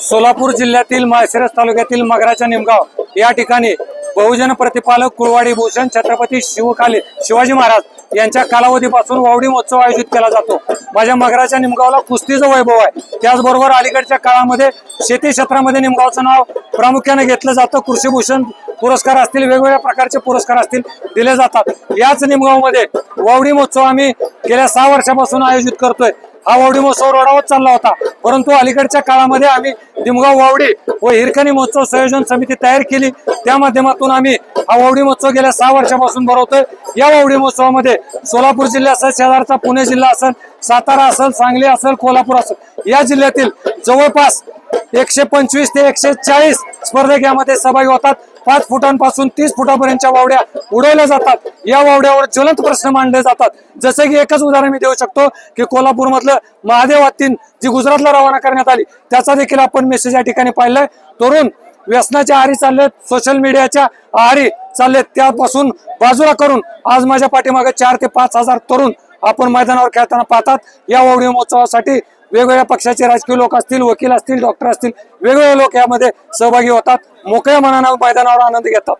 सोलापूर जिल्ह्यातील माळशिरस तालुक्यातील मगराच्या निमगाव या ठिकाणी बहुजन प्रतिपालक कुळवाडी भूषण छत्रपती शिवकाली शिवाजी महाराज यांच्या कालावधीपासून वावडी महोत्सव आयोजित केला जातो. माझ्या मगराच्या निमगावला कुस्तीचं वैभव आहे. त्याचबरोबर अलीकडच्या काळामध्ये शेती क्षेत्रामध्ये निमगावचं नाव प्रामुख्याने घेतलं जातं. कृषीभूषण पुरस्कार असतील वेगवेगळ्या प्रकारचे पुरस्कार असतील दिले जातात. याच निमगावमध्ये वावडी महोत्सव आम्ही गेल्या सहा वर्षापासून आयोजित करतोय. हा वावडी महोत्सव रोडावर चालला होता. परंतु अलीकडच्या काळामध्ये आम्ही दिमगाव वावडी व हिरकणी महोत्सव संयोजन समिती तयार केली. त्या माध्यमातून आम्ही हा वावडी महोत्सव गेल्या सहा वर्षापासून भरवतोय. या वावडी महोत्सवामध्ये सोलापूर जिल्हा असेल शेजारचा पुणे जिल्हा असेल सातारा असेल सांगली असेल कोल्हापूर असेल. या जिल्ह्यातील जवळपास एकशे पंचवीस ते एकशे चाळीस स्पर्धक यामध्ये सहभागी होतात. पाच फुटांपासून तीस फुटापर्यंतच्या वावड्या उडवल्या जातात. या वावड्यावर ज्वलंत प्रश्न मांडले जातात. जसं की एकच उदाहरण मी देऊ शकतो की कोल्हापूरमधलं महादेव हत्तीन जी गुजरातला रवाना करण्यात आली त्याचा देखील आपण मेसेज या ठिकाणी पाहिलाय. तरुण व्यसनाच्या आहारी चाललेत सोशल मीडियाच्या आहारी चाललेत. त्यापासून बाजूला करून आज माझ्या पाठीमागे चार ते पाच हजार तरुण आपण मैदानावर खेळताना पाहतात या ओवळी महोत्सवासाठी वेगवेगळ्या पक्षाचे राजकीय लोक असतील वकील असतील डॉक्टर असतील वेगवेगळे लोक यामध्ये सहभागी होतात. मोकळ्या मनानं मैदानावर आनंद घेतात.